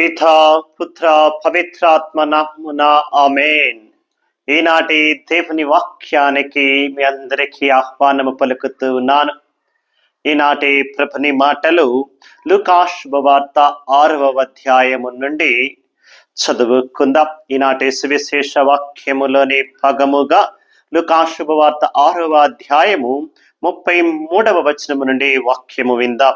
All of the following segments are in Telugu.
పిథ పుత్ర పవిత్రాత్మ నామమున ఆమెన్. ఈనాటి దేవుని వాక్యానికి మీ అందరికీ ఆహ్వానము పలుకుతూ ఉన్నాను. ఈనాటి ప్రభుని మాటలు లుకాష్ వార్త ఆరవ అధ్యాయము నుండి చదువుకుందాం. ఈనాటి సువిశేష వాక్యములోని భాగముగా లుకాశుభవార్త వార్త ఆరవ అధ్యాయము ముప్పై మూడవ వచనము నుండి వాక్యము విందాం.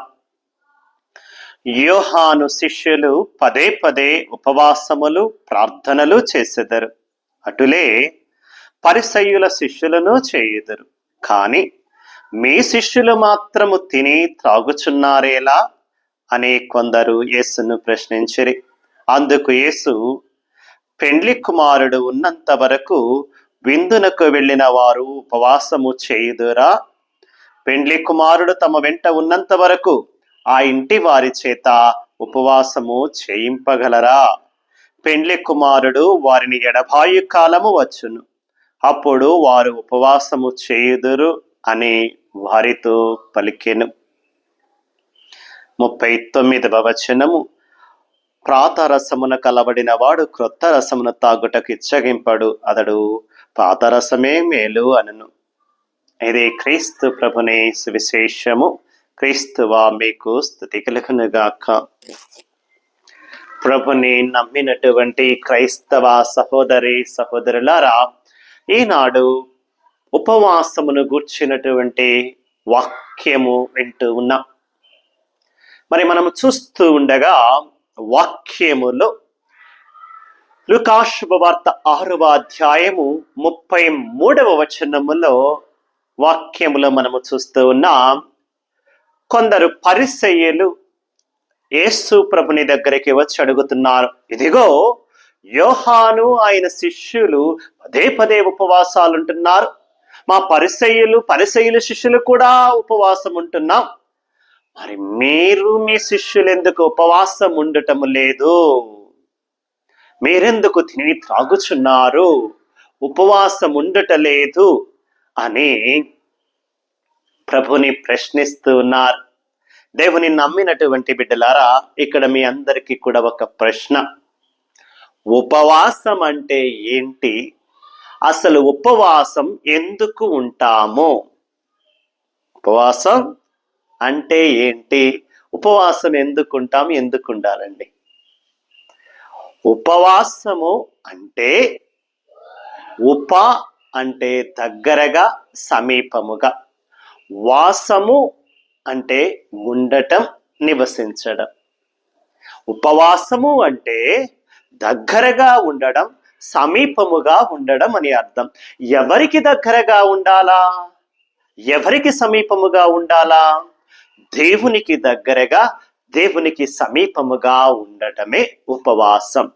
యోహాను శిష్యులు పదే పదే ఉపవాసములు ప్రార్థనలు చేసెదరు. అటులే పరిసయ్యుల శిష్యులను చేయుదరు. కాని మీ శిష్యులు మాత్రము తిని త్రాగుచున్నారేలా? అని కొందరు యేసును ప్రశ్నించిరి. అందుకు యేసు పెండ్లి కుమారుడు ఉన్నంత వరకు విందునకు వెళ్ళిన వారు ఉపవాసము చేయుదురా? పెండ్లి కుమారుడు తమ వెంట ఉన్నంత వరకు ఆ ఇంటి వారి చేత ఉపవాసము చేయింపగలరా? పెండ్లి కుమారుడు వారిని ఎడబాయి కాలము వచ్చును. అప్పుడు వారు ఉపవాసము చేయుదురు అని వారితో పలికెను. ముప్పై తొమ్మిదవ వచనము. ప్రాతరసమున కలబడిన వాడు క్రొత్త రసమును తాగుటకు ఇచ్చగింపడు అతడు పాతరసమే మేలు అనను. ఇది క్రీస్తు ప్రభుని సువిశేషము. క్రీస్తువా మీకు స్థుతి కలుగునుగాక. ప్రభుని నమ్మినటువంటి క్రైస్తవ సహోదరి సహోదరులారా ఈనాడు ఉపవాసమును గూర్చినటువంటి వాక్యము వింటూ ఉన్నాం. మరి మనం చూస్తూ ఉండగా వాక్యములో లుకాశుభ వార్త ఆరవ అధ్యాయము ముప్పై మూడవ వచనములో వాక్యములో మనము చూస్తూ ఉన్నాం. కొందరు పరిసయ్యులు యేసు ప్రభుని దగ్గరికి వచ్చి అడుగుతున్నారు ఇదిగో యోహాను ఆయన శిష్యులు పదే పదే ఉపవాసాలు ఉంటున్నారు మా పరిసయ్యులు పరిసయ్యుల శిష్యులు కూడా ఉపవాసం ఉంటున్నాం మరి మీరు మీ శిష్యులు ఎందుకు ఉపవాసం ఉండటం లేదు? మీరెందుకు తిని త్రాగుచున్నారు? ఉపవాసం ఉండట లేదు అని ప్రభుని ప్రశ్నిస్తూ ఉన్నారు. దేవుని నమ్మినటువంటి బిడ్డలారా ఇక్కడ మీ అందరికీ కూడా ఒక ప్రశ్న. ఉపవాసం అంటే ఏంటి? అసలు ఉపవాసం ఎందుకు ఉంటాము? ఉపవాసం అంటే ఏంటి? ఉపవాసం ఎందుకు ఉంటాం ఎందుకు ఉండాలండి? ఉపవాసము అంటే ఉప అంటే దగ్గరగా సమీపముగా. వాసము అంటే ఉండటం నివసించడం. ఉపవాసము అంటే దగ్గరగా ఉండడం సమీపముగా ఉండడం అని అర్థం. ఎవరికి దగ్గరగా ఉండాలా? ఎవరికి సమీపముగా ఉండాలా? దేవునికి దగ్గరగా దేవునికి సమీపముగా ఉండటమే ఉపవాసం.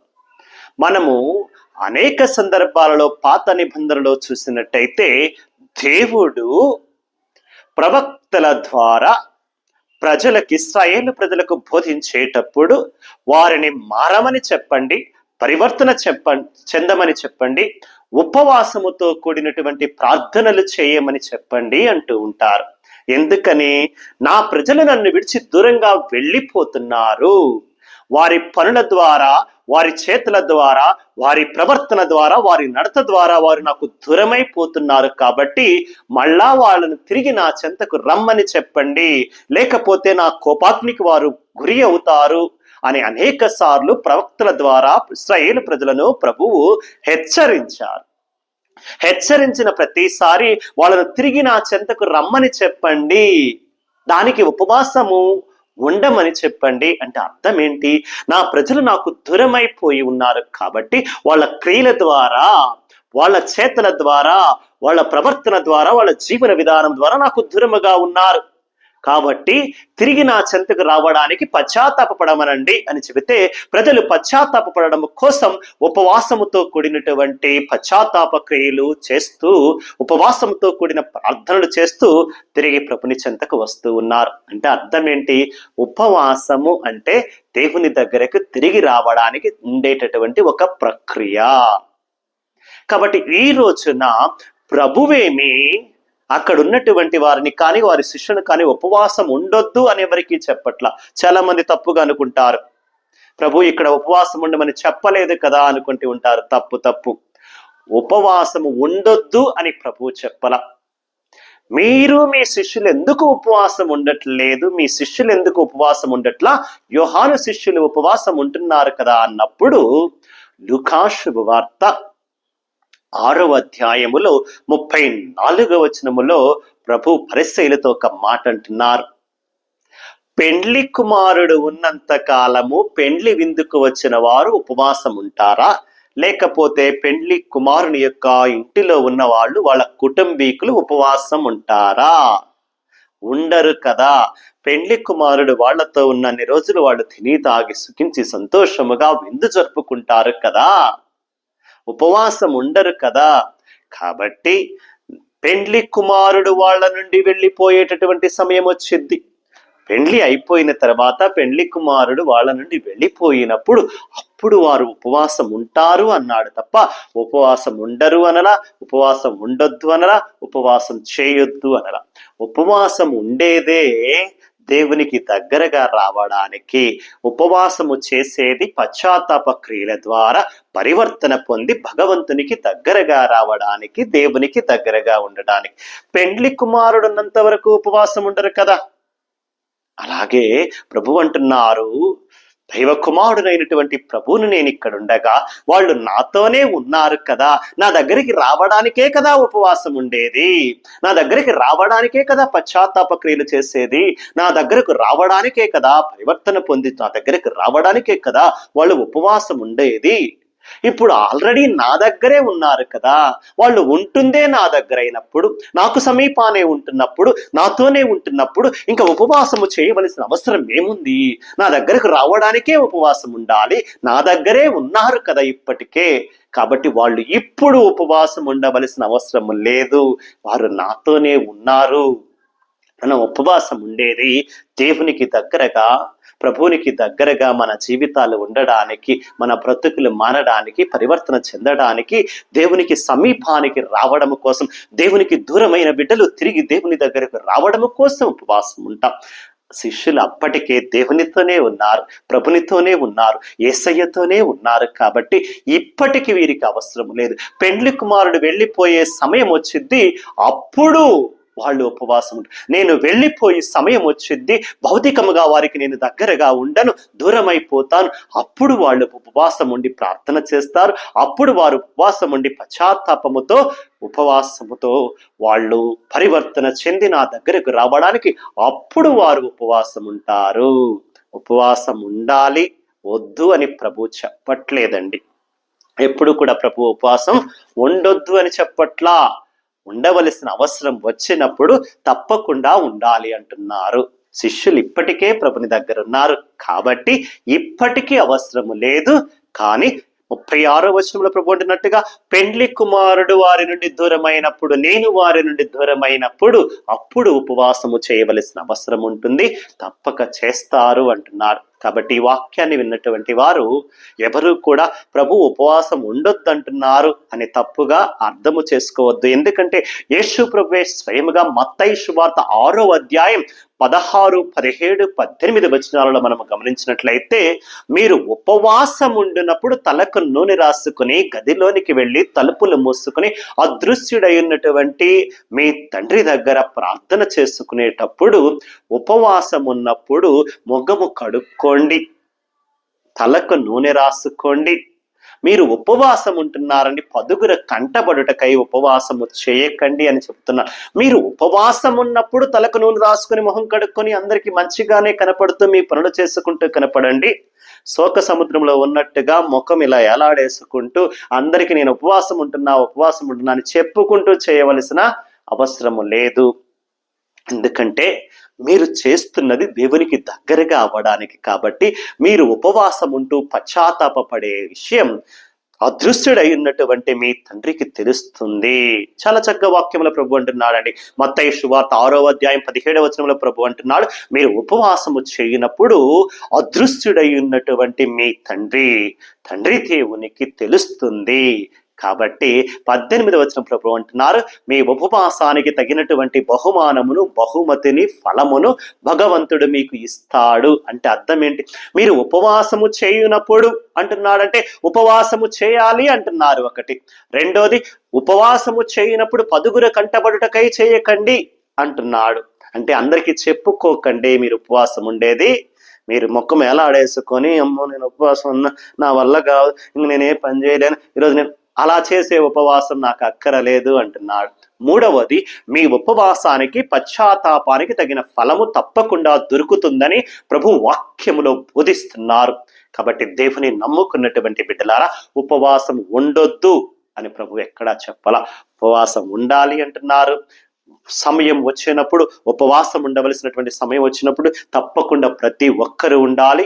మనము అనేక సందర్భాలలో పాత నిబంధనలో చూసినట్టయితే దేవుడు ప్రవక్తల ద్వారా ప్రజలకు ఇస్రాయేల్ ప్రజలకు బోధించేటప్పుడు వారిని మారమని చెప్పండి పరివర్తన చెప్ప చెందమని చెప్పండి ఉపవాసముతో కూడినటువంటి ప్రార్థనలు చేయమని చెప్పండి అంటూ ఉంటారు. ఎందుకని? నా ప్రజలు నన్ను విడిచి దూరంగా వెళ్ళిపోతున్నారు. వారి పనుల ద్వారా వారి చేతుల ద్వారా వారి ప్రవర్తన ద్వారా వారి నడత ద్వారా వారు నాకు దూరమైపోతున్నారు కాబట్టి మళ్ళా వాళ్ళను తిరిగి నా చెంతకు రమ్మని చెప్పండి. లేకపోతే నా కోపాగ్నికి వారు గురి అవుతారు అని అనేక సార్లు ప్రవక్తల ద్వారా ఇస్రాయేల్ ప్రజలను ప్రభువు హెచ్చరించారు. హెచ్చరించిన ప్రతిసారి వాళ్ళను తిరిగి నా చెంతకు రమ్మని చెప్పండి. దానికి ఉపవాసము ఉండమని చెప్పండి అంటే అర్థం ఏంటి? నా ప్రజలు నాకు దూరమైపోయి ఉన్నారు కాబట్టి వాళ్ళ క్రియల ద్వారా వాళ్ళ చేతల ద్వారా వాళ్ళ ప్రవర్తన ద్వారా వాళ్ళ జీవన విధానం ద్వారా నాకు దూరముగా ఉన్నారు. కాబట్టి తిరిగి నా చెంతకు రావడానికి పశ్చాత్తాపడమనండి అని చెబితే ప్రజలు పశ్చాత్తాపడడం కోసం ఉపవాసముతో కూడినటువంటి పశ్చాత్తాప క్రియలు చేస్తూ ఉపవాసంతో కూడిన ప్రార్థనలు చేస్తూ తిరిగి ప్రభుని చెంతకు వస్తూ ఉన్నారు. అంటే అర్థం ఏంటి? ఉపవాసము అంటే దేవుని దగ్గరకు తిరిగి రావడానికి ఉండేటటువంటి ఒక ప్రక్రియ. కాబట్టి ఈ రోజున ప్రభువేమి అక్కడ ఉన్నటువంటి వారిని కానీ వారి శిష్యుని కానీ ఉపవాసం ఉండొద్దు అని ఎవరికి చెప్పట్ల. చాలా మంది తప్పుగా అనుకుంటారు. ప్రభు ఇక్కడ ఉపవాసం ఉండమని చెప్పలేదు కదా అనుకుంటూ ఉంటారు. తప్పు తప్పు. ఉపవాసము ఉండొద్దు అని ప్రభు చెప్పల. మీరు మీ శిష్యులు ఎందుకు ఉపవాసం ఉండట్లేదు? మీ శిష్యులు ఎందుకు ఉపవాసం ఉండట్లా? యోహాను శిష్యులు ఉపవాసం ఉంటున్నారు కదా అన్నప్పుడు లుకాశుభ వార్త ఆరవ అధ్యాయములో ముప్పై నాలుగవ వచనములో ప్రభు పరిశైలతో ఒక మాట అంటున్నారు. పెండ్లి కుమారుడు ఉన్నంత కాలము పెండ్లి విందుకు వచ్చిన వారు ఉపవాసం ఉంటారా? లేకపోతే పెండ్లి కుమారుని యొక్క ఇంటిలో ఉన్న వాళ్ళు వాళ్ళ కుటుంబీకులు ఉపవాసం ఉంటారా? ఉండరు కదా. పెండ్లి కుమారుడు వాళ్ళతో ఉన్నన్ని రోజులు వాళ్ళు తిని తాగి సుఖించి సంతోషముగా విందు జరుపుకుంటారు కదా. ఉపవాసం ఉండరు కదా. కాబట్టి పెండ్లి కుమారుడు వాళ్ళ నుండి వెళ్ళిపోయేటటువంటి సమయం వచ్చింది. పెండ్లి అయిపోయిన తర్వాత పెండ్లి కుమారుడు వాళ్ళ నుండి వెళ్ళిపోయినప్పుడు అప్పుడు వారు ఉపవాసం ఉంటారు అన్నాడు తప్ప ఉపవాసం ఉండరు అనలా ఉపవాసం ఉండొద్దు అనలా ఉపవాసం చేయొద్దు అనలా. ఉపవాసం ఉండేదే దేవునికి దగ్గరగా రావడానికి ఉపవాసము చేసేది పశ్చాత్తాప క్రియల ద్వారా పరివర్తన పొంది భగవంతునికి దగ్గరగా రావడానికి దేవునికి దగ్గరగా ఉండడానికి. పెండ్లి కుమారుడున్నంత వరకు ఉపవాసం ఉండరు కదా? అలాగే ప్రభు అంటున్నారు దైవ కుమారుడైనటువంటి ప్రభువును నేను ఇక్కడ ఉండగా వాళ్ళు నాతోనే ఉన్నారు కదా. నా దగ్గరికి రావడానికే కదా ఉపవాసం ఉండేది. నా దగ్గరికి రావడానికే కదా పశ్చాత్తాప క్రియలు చేసేది. నా దగ్గరకు రావడానికే కదా పరివర్తన పొంది నా దగ్గరికి రావడానికే కదా వాళ్ళు ఉపవాసం ఉండేది. ఇప్పుడు ఆల్రెడీ నా దగ్గరే ఉన్నారు కదా. వాళ్ళు ఉంటుందే నా దగ్గర అయినప్పుడు నాకు సమీపానే ఉంటున్నప్పుడు నాతోనే ఉంటున్నప్పుడు ఇంకా ఉపవాసము చేయవలసిన అవసరం ఏముంది? నా దగ్గరకు రావడానికే ఉపవాసం ఉండాలి. నా దగ్గరే ఉన్నారు కదా ఇప్పటికే. కాబట్టి వాళ్ళు ఇప్పుడు ఉపవాసం ఉండవలసిన అవసరం లేదు. వారు నాతోనే ఉన్నారు. మనం ఉపవాసం ఉండేది దేవునికి దగ్గరగా ప్రభువునికి దగ్గరగా మన జీవితాలు ఉండడానికి మన బ్రతుకులు మారడానికి పరివర్తన చెందడానికి దేవునికి సమీపానికి రావడం కోసం దేవునికి దూరమైన బిడ్డలు తిరిగి దేవుని దగ్గరకు రావడం కోసం ఉపవాసం ఉంటాం. శిష్యులు అప్పటికే దేవునితోనే ఉన్నారు ప్రభునితోనే ఉన్నారు ఏసయ్యతోనే ఉన్నారు కాబట్టి ఇప్పటికి వీరికి అవసరం లేదు. పెండ్లి కుమారుడు వెళ్ళిపోయే సమయం వచ్చింది అప్పుడు వాళ్ళు ఉపవాసం నేను వెళ్ళిపోయి సమయం వచ్చింది భౌతికముగా వారికి నేను దగ్గరగా ఉండను దూరమైపోతాను. అప్పుడు వాళ్ళు ఉపవాసం ఉండి ప్రార్థన చేస్తారు. అప్పుడు వారు ఉపవాసం ఉండి పశ్చాత్తాపముతో ఉపవాసముతో వాళ్ళు పరివర్తన చెంది నా దగ్గరకు రావడానికి అప్పుడు వారు ఉపవాసం ఉంటారు. ఉపవాసం ఉండాలి వద్దు అని ప్రభు చెప్పట్లేదండి. ఎప్పుడు కూడా ప్రభు ఉపవాసం ఉండొద్దు అని చెప్పట్లా. ఉండవలసిన అవసరం వచ్చినప్పుడు తప్పకుండా ఉండాలి అంటున్నారు. శిష్యులు ఇప్పటికే ప్రభుని దగ్గర ఉన్నారు. కాబట్టి ఇప్పటికీ అవసరము లేదు. కానీ ముప్పై ఆరో వచనంలో ప్రభు అంటున్నట్టుగా పెండ్లి కుమారుడు వారి నుండి దూరమైనప్పుడు నేను వారి నుండి దూరమైనప్పుడు అప్పుడు ఉపవాసము చేయవలసిన అవసరం ఉంటుంది. తప్పక చేస్తారు అంటున్నారు. కాబట్టి ఈ వాక్యాన్ని విన్నటువంటి వారు ఎవరు కూడా ప్రభు ఉపవాసం ఉండొద్దు అంటున్నారు అని తప్పుగా అర్థము చేసుకోవద్దు. ఎందుకంటే యేసు ప్రభువే స్వయముగా మత్తయి శువార్త ఆరో అధ్యాయం పదహారు పదిహేడు పద్దెనిమిది వచనాలలో మనం గమనించినట్లయితే మీరు ఉపవాసం ఉండినప్పుడు తలకు నూనె రాసుకుని గదిలోనికి వెళ్ళి తలుపులు మూసుకుని అదృశ్యుడై ఉన్నటువంటి మీ తండ్రి దగ్గర ప్రార్థన చేసుకునేటప్పుడు ఉపవాసం ఉన్నప్పుడు మొగము రాసుకోండి తలకు నూనె రాసుకోండి. మీరు ఉపవాసం ఉంటున్నారని పదుగుర కంటబడుటకై ఉపవాసము చేయకండి అని చెప్తున్నారు మీరు ఉపవాసం ఉన్నప్పుడు తలకు నూనె రాసుకుని మొహం కడుక్కొని అందరికి మంచిగానే కనపడుతూ మీ పనులు చేసుకుంటూ కనపడండి. శోక సముద్రంలో ఉన్నట్టుగా ముఖం ఇలా ఎలాడేసుకుంటూ అందరికి నేను ఉపవాసం ఉంటున్నా ఉపవాసం ఉంటున్నా అని చెప్పుకుంటూ చేయవలసిన అవసరము లేదు. ఎందుకంటే మీరు చేస్తున్నది దేవునికి దగ్గరగా అవ్వడానికి కాబట్టి మీరు ఉపవాసం ఉంటూ పశ్చాత్తాపపడే విషయం అదృశ్యుడై ఉన్నటువంటి మీ తండ్రికి తెలుస్తుంది. చాలా చక్కగా వాక్యముల ప్రభు అంటున్నాడండి. మత్తయ్య శువార్త ఆరో అధ్యాయం పదిహేడవ వచనంలో ప్రభు అంటున్నాడు మీరు ఉపవాసము చేయనప్పుడు అదృశ్యుడై ఉన్నటువంటి మీ తండ్రి తండ్రి దేవునికి తెలుస్తుంది. కాబట్టి పద్దెనిమిది వచ్చిన ప్రభు అంటున్నారు మీ ఉపవాసానికి తగినటువంటి బహుమానమును బహుమతిని ఫలమును భగవంతుడు మీకు ఇస్తాడు. అంటే అర్థం ఏంటి? మీరు ఉపవాసము చేయునప్పుడు అంటున్నాడంటే ఉపవాసము చేయాలి అంటున్నారు ఒకటి. రెండోది ఉపవాసము చేయనప్పుడు పదుగుర కంటబడుటకై చేయకండి అంటున్నాడు. అంటే అందరికీ చెప్పుకోకండి మీరు ఉపవాసం ఉండేది. మీరు మొక్కం ఎలా ఆడేసుకొని అమ్మో నేను ఉపవాసం ఉన్నా నా వల్ల కాదు ఇంక నేనే పని చేయలేను ఈరోజు నేను అలా చేసే ఉపవాసం నాకు అక్కరలేదు అంటున్నాడు. మూడవది మీ ఉపవాసానికి పశ్చాత్తాపానికి తగిన ఫలము తప్పకుండా దొరుకుతుందని ప్రభు వాక్యములో బోధిస్తున్నారు. కాబట్టి దేవుని నమ్ముకున్నటువంటి బిడ్డలారా ఉపవాసం ఉండొద్దు అని ప్రభు ఎక్కడా చెప్పాల. ఉపవాసం ఉండాలి అంటున్నారు. సమయం వచ్చినప్పుడు ఉపవాసం ఉండవలసినటువంటి సమయం వచ్చినప్పుడు తప్పకుండా ప్రతి ఒక్కరు ఉండాలి.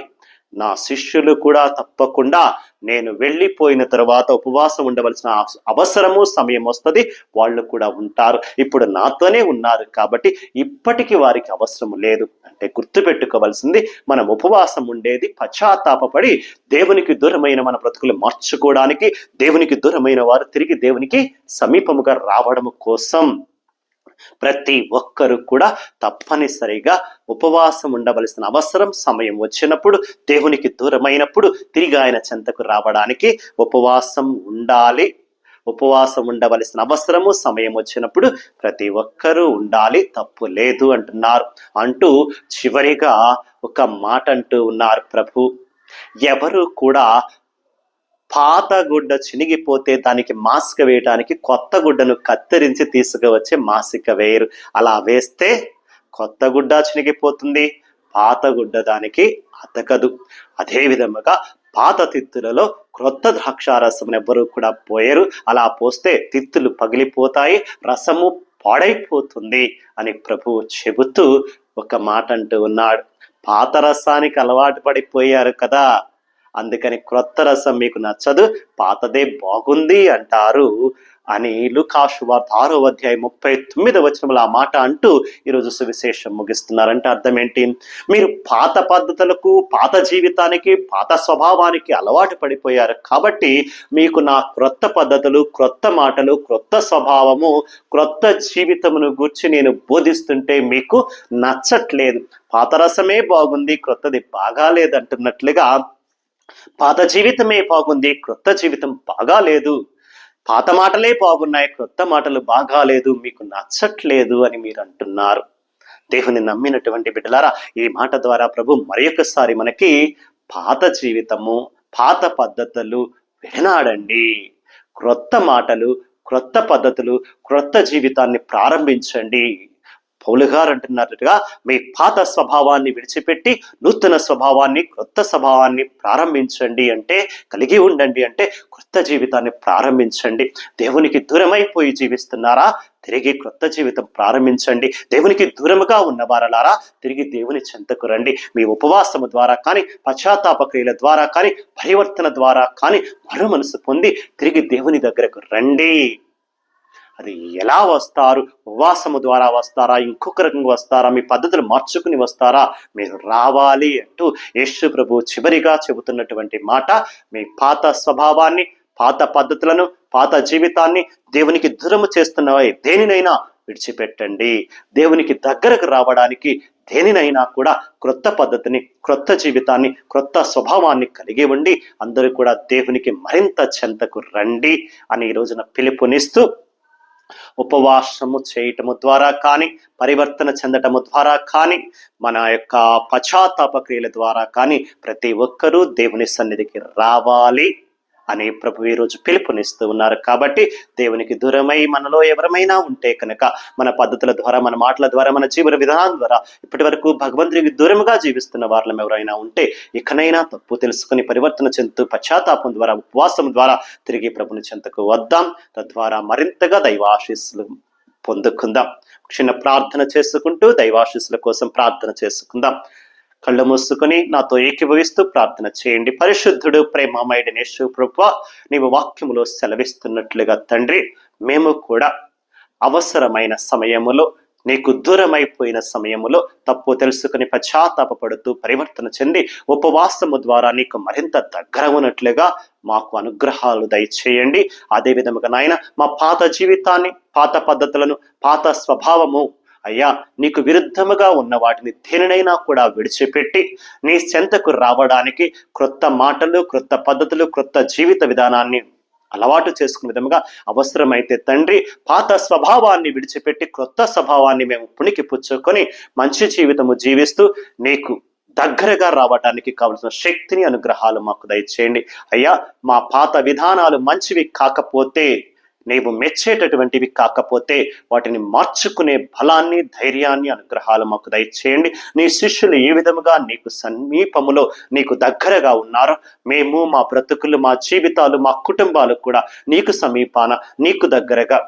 నా శిష్యులు కూడా తప్పకుండా నేను వెళ్ళిపోయిన తర్వాత ఉపవాసం ఉండవలసిన అవసరము సమయం వస్తుంది వాళ్ళు కూడా ఉంటారు. ఇప్పుడు నాతోనే ఉన్నారు కాబట్టి ఇప్పటికీ వారికి అవసరం లేదు. అంటే గుర్తుపెట్టుకోవాల్సింది మనం ఉపవాసం ఉండేది పశ్చాత్తాపడి దేవునికి దూరమైన మన బ్రతుకులు మార్చుకోవడానికి దేవునికి దూరమైన వారు తిరిగి దేవునికి సమీపముగా రావడం కోసం. ప్రతి ఒక్కరు కూడా తప్పనిసరిగా ఉపవాసం ఉండవలసిన అవసరం సమయం వచ్చినప్పుడు దేవునికి దూరమైనప్పుడు తిరిగి ఆయన చెంతకు రావడానికి ఉపవాసం ఉండాలి. ఉపవాసం ఉండవలసిన అవసరము సమయం వచ్చినప్పుడు ప్రతి ఒక్కరూ ఉండాలి. తప్పు లేదు అంటున్నారు. అంటూ చివరిగా ఒక మాట అంటూ ఉన్నారు ప్రభు. ఎవరు కూడా పాత గుడ్డ చినిగిపోతే దానికి మాసిక వేయటానికి కొత్త గుడ్డను కత్తిరించి తీసుకువచ్చే మాసిక వేయరు అలా వేస్తే కొత్త గుడ్డ చినిగిపోతుంది పాత గుడ్డ దానికి అతకదు. అదే విధముగా పాత తిత్తులలో క్రొత్త ద్రాక్షారసం ఎవ్వరూ కూడా పోయరు. అలా పోస్తే తిత్తులు పగిలిపోతాయి రసము పాడైపోతుంది అని ప్రభువు చెబుతూ ఒక మాట అంటూ ఉన్నాడు. పాత రసానికి అలవాటు పడిపోయారు కదా. అందుకని క్రొత్త రసం మీకు నచ్చదు పాతదే బాగుంది అంటారు. అని లుకాషు వార్త ఆరో అధ్యాయం ముప్పై తొమ్మిది వచనములు ఆ మాట అంటూ ఈరోజు సువిశేషం ముగిస్తున్నారంటే అర్థం ఏంటి మీరు పాత పద్ధతులకు పాత జీవితానికి పాత స్వభావానికి అలవాటు పడిపోయారు కాబట్టి మీకు నా క్రొత్త పద్ధతులు క్రొత్త మాటలు క్రొత్త స్వభావము క్రొత్త జీవితమును గూర్చి నేను బోధిస్తుంటే మీకు నచ్చట్లేదు. పాత రసమే బాగుంది క్రొత్తది బాగాలేదు అంటున్నట్లుగా పాత జీవితమే బాగుంది క్రొత్త జీవితం బాగాలేదు పాత మాటలే బాగున్నాయి క్రొత్త మాటలు బాగాలేదు మీకు నచ్చట్లేదు అని మీరు అంటున్నారు. దేవుని నమ్మినటువంటి బిడ్డలారా ఈ మాట ద్వారా ప్రభు మరొకసారి మనకి పాత జీవితము పాత పద్ధతులు వినాడండి క్రొత్త మాటలు క్రొత్త పద్ధతులు క్రొత్త జీవితాన్ని ప్రారంభించండి. పౌలు గారు అంటున్నట్టుగా మీ పాత స్వభావాన్ని విడిచిపెట్టి నూతన స్వభావాన్ని క్రొత్త స్వభావాన్ని ప్రారంభించండి అంటే కలిగి ఉండండి అంటే కొత్త జీవితాన్ని ప్రారంభించండి. దేవునికి దూరమైపోయి జీవిస్తున్నారా? తిరిగి క్రొత్త జీవితం ప్రారంభించండి. దేవునికి దూరముగా ఉన్న వారలారా తిరిగి దేవుని చెంతకు రండి. మీ ఉపవాసము ద్వారా కానీ పశ్చాత్తాప క్రియల ద్వారా కానీ పరివర్తన ద్వారా కానీ మరో మనసు పొంది తిరిగి దేవుని దగ్గరకు రండి. అది ఎలా వస్తారు? ఉపవాసము ద్వారా వస్తారా? ఇంకొక రకంగా వస్తారా? మీ పద్ధతులు మార్చుకుని వస్తారా? మీరు రావాలి అంటూ యేసు ప్రభు చివరిగా చెబుతున్నటువంటి మాట మీ పాత స్వభావాన్ని పాత పద్ధతులను పాత జీవితాన్ని దేవునికి దూరము చేస్తున్నవై దేనినైనా విడిచిపెట్టండి. దేవునికి దగ్గరకు రావడానికి దేనినైనా కూడా క్రొత్త పద్ధతిని క్రొత్త జీవితాన్ని క్రొత్త స్వభావాన్ని కలిగి ఉండి అందరూ కూడా దేవునికి మరింత చెంతకు రండి అని ఈ రోజున పిలుపునిస్తూ ఉపవాసము చేయటము ద్వారా కానీ పరివర్తన చెందటము ద్వారా కానీ మన యొక్క పశ్చాత్తాప క్రియల ద్వారా కానీ ప్రతి ఒక్కరూ దేవుని సన్నిధికి రావాలి. అని ప్రభు ఈరోజు పిలుపునిస్తూ ఉన్నారు. కాబట్టి దేవునికి దూరమై మనలో ఎవరమైనా ఉంటే కనుక మన పద్ధతుల ద్వారా మన మాటల ద్వారా మన జీవన విధానం ద్వారా ఇప్పటి వరకు భగవంతునికి దూరముగా జీవిస్తున్న వాళ్ళం ఎవరైనా ఉంటే ఇకనైనా తప్పు తెలుసుకుని పరివర్తన చెందుతూ పశ్చాత్తాపం ద్వారా ఉపవాసం ద్వారా తిరిగి ప్రభుని చెంతకు వద్దాం. తద్వారా మరింతగా దైవాశీస్సులు పొందుకుందాం. చిన్న ప్రార్థన చేసుకుంటూ దైవాశీస్సుల కోసం ప్రార్థన చేసుకుందాం. కళ్ళు మూసుకుని నాతో ఏకీభవిస్తూ ప్రార్థన చేయండి. పరిశుద్ధుడు ప్రేమమయుడనేశ్వ ప్రభు నీవు వాక్యములో సెలవిస్తున్నట్లుగా తండ్రి మేము కూడా అవసరమైన సమయములో నీకు దూరమైపోయిన సమయములో తప్పు తెలుసుకుని పశ్చాత్తాపడుతూ పరివర్తన చెంది ఉపవాసము ద్వారా నీకు మరింత దగ్గర ఉన్నట్లుగా మాకు అనుగ్రహాలు దయచేయండి. అదే విధముగా నాయన మా పాత జీవితాన్ని పాత పద్ధతులను పాత స్వభావము అయ్యా నీకు విరుద్ధముగా ఉన్న వాటిని దేనినైనా కూడా విడిచిపెట్టి నీ చెంతకు రావడానికి క్రొత్త మాటలు క్రొత్త పద్ధతులు క్రొత్త జీవిత విధానాన్ని అలవాటు చేసుకునే విధముగా అవసరమైతే తండ్రి పాత స్వభావాన్ని విడిచిపెట్టి క్రొత్త స్వభావాన్ని మేము పుణికి పుచ్చుకొని మంచి జీవితము జీవిస్తూ నీకు దగ్గరగా రావడానికి కావలసిన శక్తిని అనుగ్రహాలు మాకు దయచేయండి. అయ్యా మా పాత విధానాలు మంచివి కాకపోతే నీవు మెచ్చేటటువంటివి కాకపోతే వాటిని మార్చుకునే బలాన్ని ధైర్యాన్ని అనుగ్రహాలు మాకు దయచేయండి. నీ శిష్యులు ఏ విధముగా నీకు సమీపములో నీకు దగ్గరగా ఉన్నారో మేము మా బ్రతుకులు మా జీవితాలు మా కుటుంబాలు కూడా నీకు సమీపాన నీకు దగ్గరగా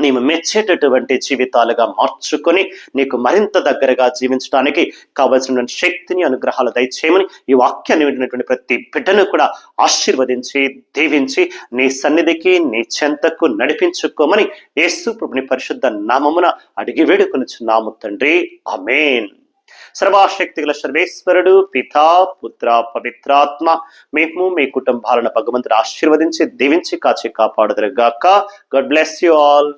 నీవు మెచ్చేటటువంటి జీవితాలుగా మార్చుకొని నీకు మరింత దగ్గరగా జీవించడానికి కావలసిన శక్తిని అనుగ్రహాలు దయచేయమని ఈ వాక్యాన్ని వింటున్నటువంటి ప్రతి బిడ్డను కూడా ఆశీర్వదించి దీవించి నీ సన్నిధికి నీ చెంతకు నడిపించుకోమని యేసు ప్రభుని పరిశుద్ధ నామమున అడిగి వేడుకొనిచున్నాము తండ్రి. ఆమేన్. సర్వాశక్తి గల సర్వేశ్వరుడు పితా పుత్ర పవిత్రాత్మ మేము మీ కుటుంబాలను భగవంతుడు ఆశీర్వదించి దీవించి కాచి కాపాడుదరుగాక గాడ్ బ్లెస్ యు ఆల్